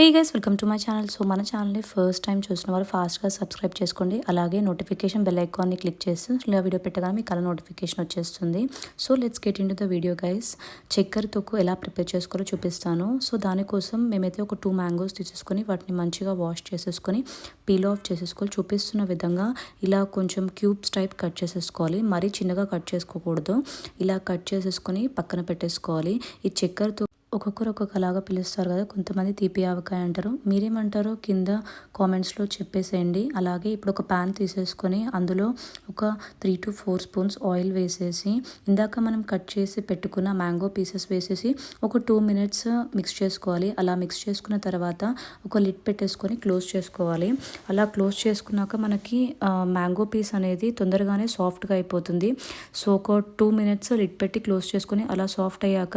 Hey guys welcome to my channel so మన ఛానల్ని first time చూసిన వారు ఫాస్ట్గా సబ్స్క్రైబ్ చేసుకోండి. అలాగే నోటిఫికేషన్ బెల్ ఐకాన్ని క్లిక్ చేసి ఇలా వీడియో పెట్టగానే మీకు అలా నోటిఫికేషన్ వచ్చేస్తుంది. So let's get into the video guys చక్కెర తొక్కు ఎలా ప్రిపేర్ చేసుకోవాలో చూపిస్తాను. సో దానికోసం మేమైతే ఒక టూ మ్యాంగోస్ తీసేసుకొని వాటిని మంచిగా వాష్ చేసేసుకొని పీల్ ఆఫ్ చేసేసుకోవాలి. చూపిస్తున్న విధంగా ఇలా కొంచెం క్యూబ్స్ టైప్ కట్ చేసేసుకోవాలి. మరీ చిన్నగా కట్ చేసుకోకూడదు. ఇలా కట్ చేసేసుకొని పక్కన పెట్టేసుకోవాలి. ఈ చక్కెరతో ఒక్కొక్కరు ఒక్కొక్కలాగా పిలుస్తారు కదా కొంతమంది తీపి ఆవకాయ అంటారు. మీరేమంటారో కింద కామెంట్స్లో చెప్పేసేయండి. అలాగే ఇప్పుడు ఒక ప్యాన్ తీసేసుకొని అందులో ఒక three to four spoons oil వేసేసి ఇందాక మనం కట్ చేసి పెట్టుకున్న మ్యాంగో పీసెస్ వేసేసి ఒక టూ మినిట్స్ మిక్స్ చేసుకోవాలి. అలా మిక్స్ చేసుకున్న తర్వాత ఒక లిడ్ పెట్టేసుకొని క్లోజ్ చేసుకోవాలి. అలా క్లోజ్ చేసుకున్నాక మనకి మ్యాంగో పీస్ అనేది తొందరగానే సాఫ్ట్గా అయిపోతుంది. సో ఒక టూ మినిట్స్ లిడ్ పెట్టి క్లోజ్ చేసుకొని అలా సాఫ్ట్ అయ్యాక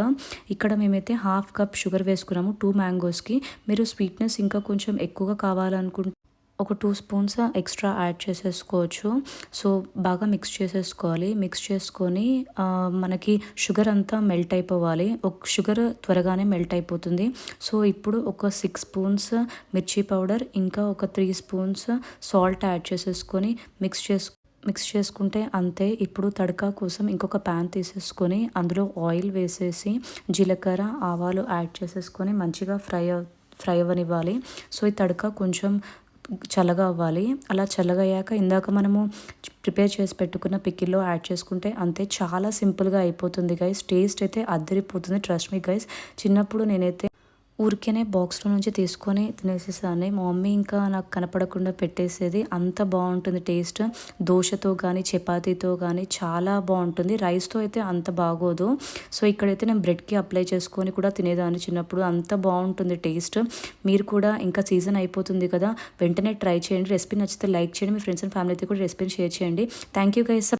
ఇక్కడ మేమైతే హాఫ్ కప్ షుగర్ వేసుకున్నాము టూ మ్యాంగోస్కి మీరు స్వీట్నెస్ ఇంకా కొంచెం ఎక్కువగా కావాలనుకుంటే ఒక టూ స్పూన్స్ ఎక్స్ట్రా యాడ్ చేసేసుకోవచ్చు. సో బాగా మిక్స్ చేసేసుకోవాలి. మిక్స్ చేసుకొని మనకి షుగర్ అంతా మెల్ట్ అయిపోవాలి. ఒక షుగర్ త్వరగానే మెల్ట్ అయిపోతుంది. సో ఇప్పుడు ఒక సిక్స్ స్పూన్స్ మిర్చి పౌడర్ ఇంకా ఒక త్రీ స్పూన్స్ సాల్ట్ యాడ్ చేసేసుకొని మిక్స్ చేసు మిక్స్ చేసుకుంటే అంతే. ఇప్పుడు తడకా కోసం ఇంకొక ప్యాన్ తీసేసుకొని అందులో ఆయిల్ వేసేసి జీలకర్ర ఆవాలు యాడ్ చేసేసుకొని మంచిగా ఫ్రై ఫ్రై అవ్వనివ్వాలి. సో ఈ తడక కొంచెం చల్లగా అవ్వాలి. అలా చల్లగయ్యాక ఇందాక మనము ప్రిపేర్ చేసి పెట్టుకున్న పిక్కిల్లో యాడ్ చేసుకుంటే అంతే. చాలా సింపుల్గా అయిపోతుంది గైస్ టేస్ట్ అయితే అద్దరిపోతుంది. ట్రస్ట్ మీ గైస్ చిన్నప్పుడు నేనైతే ఊరికేనే బాక్స్లో నుంచి తీసుకొని తినేసేసాను. మా మమ్మీ ఇంకా నాకు కనపడకుండా పెట్టేసేది. అంత బాగుంటుంది టేస్ట్. దోశతో కానీ చపాతీతో కానీ చాలా బాగుంటుంది. రైస్తో అయితే అంత బాగోదు. సో ఇక్కడైతే నేను బ్రెడ్కి అప్లై చేసుకొని కూడా తినేదాన్ని చిన్నప్పుడు. అంత బాగుంటుంది టేస్ట్. మీరు కూడా ఇంకా సీజన్ అయిపోతుంది కదా వెంటనే ట్రై చేయండి. రెసిపీ నచ్చితే లైక్ చేయండి. మీ ఫ్రెండ్స్ అండ్ ఫ్యామిలీతో కూడా రెసిపీని షేర్ చేయండి. Thank you guys.